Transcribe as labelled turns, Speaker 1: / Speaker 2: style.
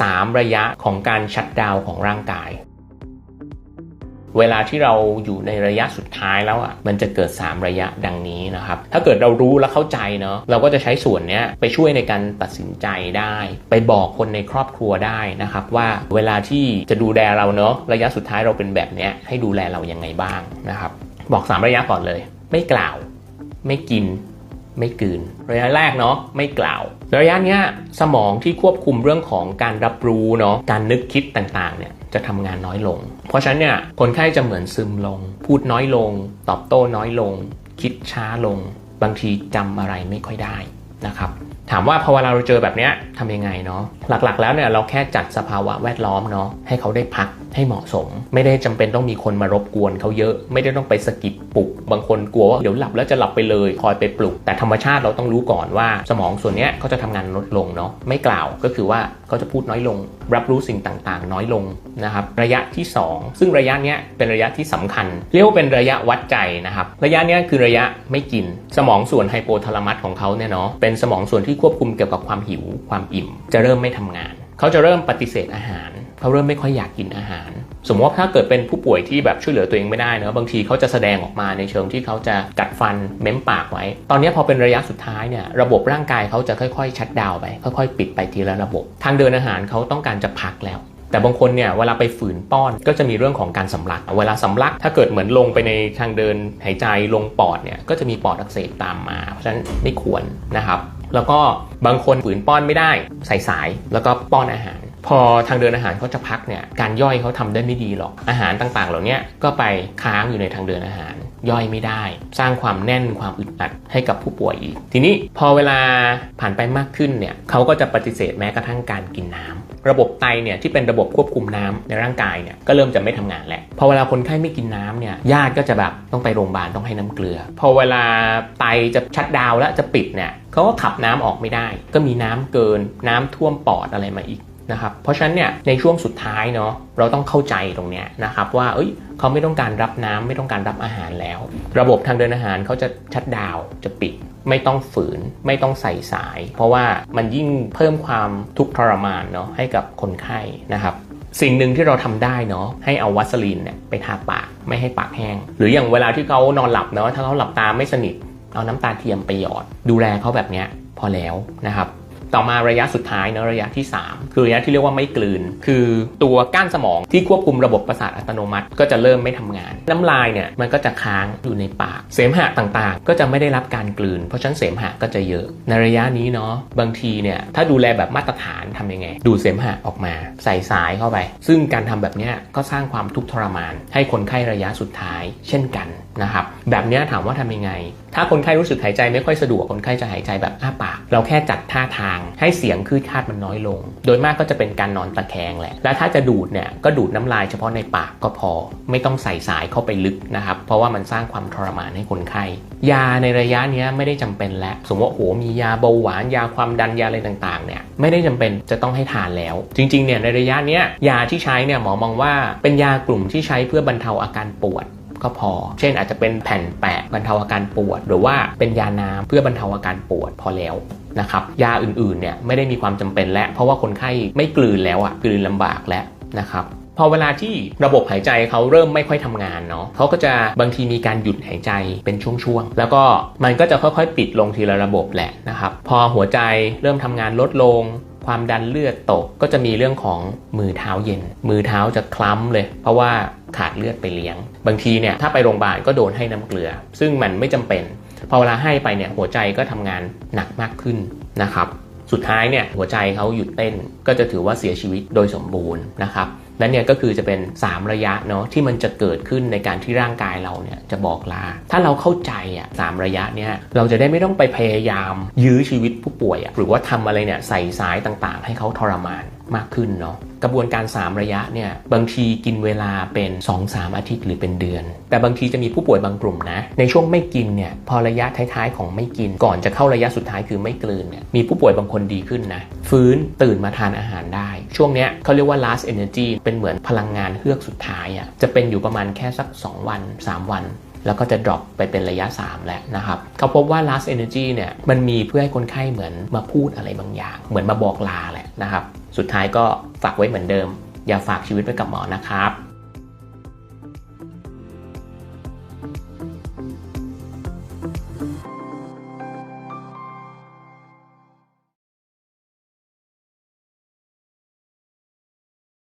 Speaker 1: 3 ระยะของการชัดดาวของร่างกาย เวลาที่เราอยู่ในระยะสุดท้ายแล้วอะมันจะเกิด 3 ระยะดังนี้นะครับ ถ้าเกิดเรารู้และเข้าใจเนาะเราก็จะใช้ส่วนนี้ไปช่วยในการตัดสินใจได้ ไปบอกคนในครอบครัวได้นะครับ ว่าเวลาที่จะดูแลเราเนาะระยะสุดท้ายเราเป็นแบบเนี้ยให้ดูแลเรายังไงบ้างนะครับ บอก 3 ระยะก่อนเลย ไม่กล่าว ไม่กิน ไม่กืน ระยะแรกเนาะไม่กล่าว ระยะเนี้ยสมองที่ควบคุมเรื่องของการรับรู้เนาะการนึกคิดต่างๆเนี่ยจะทำงานน้อยลง เพราะฉะนั้นเนี่ยคนไข้จะเหมือนซึมลง พูดน้อยลง ตอบโต้น้อยลง คิดช้าลง บางทีจำอะไรไม่ค่อยได้นะครับ ถามว่าพอเวลาเราเจอแบบเนี้ยทำยังไงเนาะหลักๆ แล้วเนี่ยเราแค่จัดสภาวะแวดล้อมเนาะให้เขาได้พักให้เหมาะสม ไม่ได้จำเป็นต้องมีคนมารบกวนเขาเยอะ ไม่ได้ต้องไปสกิปปลุก บางคนกลัวว่าเดี๋ยวหลับแล้วจะหลับไปเลยคอยไปปลุก แต่ธรรมชาติเราต้องรู้ก่อนว่า สมองส่วนเนี้ยเขาจะทำงานลดลงเนาะไม่กล่าวก็คือว่า เขาจะพูดน้อยลง รับรู้สิ่งต่างๆ น้อยลงนะครับระยะที่ 2 ซึ่งระยะนี้เป็นระยะที่สำคัญ เรียกว่าเป็นระยะวัดใจนะครับระยะนี้คือระยะไม่กิน สมองส่วนไฮโปทาลามัสของเขาเนี่ยเนาะเป็นสมองส่วนที่ควบคุมเกี่ยวกับความหิวความอิ่ม จะเริ่มไม่ทำงาน เขาจะเริ่มปฏิเสธอาหารเขาเริ่มไม่ค่อยอยากกินอาหาร สมมติว่าถ้าเกิดเป็นผู้ป่วยที่แบบช่วยเหลือตัวเองไม่ได้เนอะบางทีเขาจะแสดงออกมาในเชิงที่เขาจะกัดฟันเม้มปากไว้ ตอนนี้พอเป็นระยะสุดท้ายเนี่ยระบบร่างกายเขาจะค่อยๆ ชัดดาวไป ค่อยๆ ปิดไปทีละระบบ ทางเดินอาหารเขาต้องการจะพักแล้ว แต่บางคนเนี่ยเวลาไปฝืนป้อนก็จะมีเรื่องของการสำลัก เวลาสำลักถ้าเกิดเหมือนลงไปในทางเดินหายใจลงปอดเนี่ยก็จะมีปอดอักเสบตามมา เพราะฉะนั้นไม่ควรนะครับ แล้วก็บางคนฝืนป้อนไม่ได้ใส่สายแล้วก็ป้อนอาหาร พอทางเดินอาหารเขาจะพักเนี่ยการย่อยเขาทำได้ไม่ดีหรอกอาหารต่างๆ เหล่านี้ก็ไปค้างอยู่ในทางเดินอาหาร ย่อยไม่ได้ สร้างความแน่นความอึดอัดให้กับผู้ป่วยอีก ทีนี้พอเวลาผ่านไปมากขึ้นเนี่ยเขาก็จะปฏิเสธแม้กระทั่งการกินน้ำระบบไตเนี่ยที่เป็นระบบควบคุมน้ำในร่างกายเนี่ยก็เริ่มจะไม่ทำงานแล้วพอเวลาคนไข้ไม่กินน้ำเนี่ยญาติก็จะแบบต้องไปโรงพยาบาลต้องให้น้ำเกลือ พอเวลาไตจะชัดดาวแล้วจะปิดเนี่ยเขาก็ขับน้ำออกไม่ได้ ก็มีน้ำเกินน้ำท่วมปอดอะไรมาอีก นะครับเพราะฉะนั้นเนี่ยในช่วงสุดท้ายเนาะเราต้องเข้าใจตรงเนี้ยนะครับว่าเอ้ยเขาไม่ต้องการรับน้ำไม่ต้องการรับอาหารแล้ว ระบบทางเดินอาหารเขาจะชัดดาวจะปิด ไม่ต้องฝืน ไม่ต้องใส่สาย เพราะว่ามันยิ่งเพิ่มความทุกข์ทรมานเนาะให้กับคนไข้นะครับสิ่งหนึ่งที่เราทำได้เนาะให้เอาวัสลีนเนี่ยไปทาปากไม่ให้ปากแห้ง หรืออย่างเวลาที่เขานอนหลับเนาะถ้าเขาหลับตาไม่สนิทเอาน้ำตาเทียมไปหยอด ดูแลเขาแบบเนี้ยพอแล้วนะครับ ต่อมาระยะสุดท้ายเนอะระยะที่ 3 คือระยะที่เรียกว่าไม่กลืน คือตัวก้านสมองที่ควบคุมระบบประสาทอัตโนมัติ ก็จะเริ่มไม่ทำงาน น้ำลายเนี่ยมันก็จะค้างอยู่ในปาก เสมหะต่างๆ ก็จะไม่ได้รับการกลืน เพราะฉะนั้นเสมหะก็จะเยอะ ในระยะนี้เนาะบางทีเนี่ยถ้าดูแลแบบมาตรฐานทำยังไง ดูดเสมหะออกมา ใส่สายเข้าไป ซึ่งการทำแบบนี้ก็สร้างความทุกข์ทรมาน ให้คนไข้ระยะสุดท้าย เช่นกันนะครับแบบนี้ถามว่าทำยังไง ถ้าคนไข้รู้สึกหายใจไม่ค่อยสะดวกคนไข้จะหายใจแบบอ้าปาก เราแค่จัดท่าทางให้เสียงคลืดคาดมันน้อยลง โดยมากก็จะเป็นการนอนตะแคงแหละ และถ้าจะดูดเนี่ยก็ดูดน้ำลายเฉพาะในปากก็พอ ไม่ต้องใส่สายเข้าไปลึกนะครับ เพราะว่ามันสร้างความทรมานให้คนไข้ ยาในระยะนี้ไม่ได้จำเป็นแล้ว สมมติว่าโอ้โหมียาเบาหวานยาความดันยาอะไรต่างๆเนี่ยไม่ได้จำเป็นจะต้องให้ทานแล้ว จริงๆเนี่ยในระยะนี้ยาที่ใช้เนี่ยหมอมองว่าเป็นยากลุ่มที่ใช้เพื่อบรรเทาอาการปวด ก็พอ เช่นอาจจะเป็นแผ่นแปะบรรเทาอาการปวด หรือว่าเป็นยาน้ำเพื่อบรรเทาอาการปวดพอแล้วนะครับยาอื่นๆเนี่ยไม่ได้มีความจำเป็นแล้วเพราะว่าคนไข้ไม่กลืนแล้วอะกลืนลำบากแล้วนะครับพอเวลาที่ระบบหายใจเขาเริ่มไม่ค่อยทำงานเนาะเขาก็จะบางทีมีการหยุดหายใจเป็นช่วงๆ แล้วก็มันก็จะค่อยๆ ปิดลงทีละระบบแหละนะครับพอหัวใจเริ่มทำงานลดลง ความดันเลือดตกก็จะมีเรื่องของมือเท้าเย็น มือเท้าจะคล้ำเลย เพราะว่า ขาดเลือดไปเลี้ยง บางทีเนี่ยถ้าไปโรงพยาบาลก็โดนให้น้ำเกลือ ซึ่งมันไม่จำเป็นพอเวลาให้ไปเนี่ยหัวใจก็ทำงานหนักมากขึ้นนะครับสุดท้ายเนี่ยหัวใจเขาหยุดเต้นก็จะถือว่าเสียชีวิตโดยสมบูรณ์นะครับและเนี่ยก็คือจะเป็น 3 ระยะเนาะที่มันจะเกิดขึ้นในการที่ร่างกายเราเนี่ยจะบอกลา ถ้าเราเข้าใจอะสามระยะเนี่ยเราจะได้ไม่ต้องไปพยายามยื้อชีวิตผู้ป่วยอะหรือว่าทำอะไรเนี่ยใส่สายต่างๆ ให้เขาทรมาน มากขึ้นเนาะกระบวนการ 3 ระยะเนี่ยบางทีกินเวลาเป็น 2-3 อาทิตย์หรือเป็นเดือน แต่บางทีจะมีผู้ป่วยบางกลุ่มนะ ในช่วงไม่กินเนี่ยพอระยะท้ายๆของไม่กิน ก่อนจะเข้าระยะสุดท้ายคือไม่กลืนเนี่ยมีผู้ป่วยบางคนดีขึ้นนะฟื้นตื่นมาทานอาหารได้ ช่วงเนี้ยเขาเรียกว่า last energy เป็นเหมือนพลังงานเฮือกสุดท้ายอะ่ะจะเป็นอยู่ประมาณแค่สัก 2 วัน 3 วันแล้วก็จะ drop ไปเป็นระยะ 3 แล้วนะครับเขาพบว่า last energy เนี่ยมันมีเพื่อให้คนไข้เหมือนมาพูดอะไรบางอย่าง เหมือนมาบอกลาแหละ นะครับ สุดท้ายก็ฝากไว้เหมือนเดิม อย่าฝากชีวิตไว้กับหมอนะครับ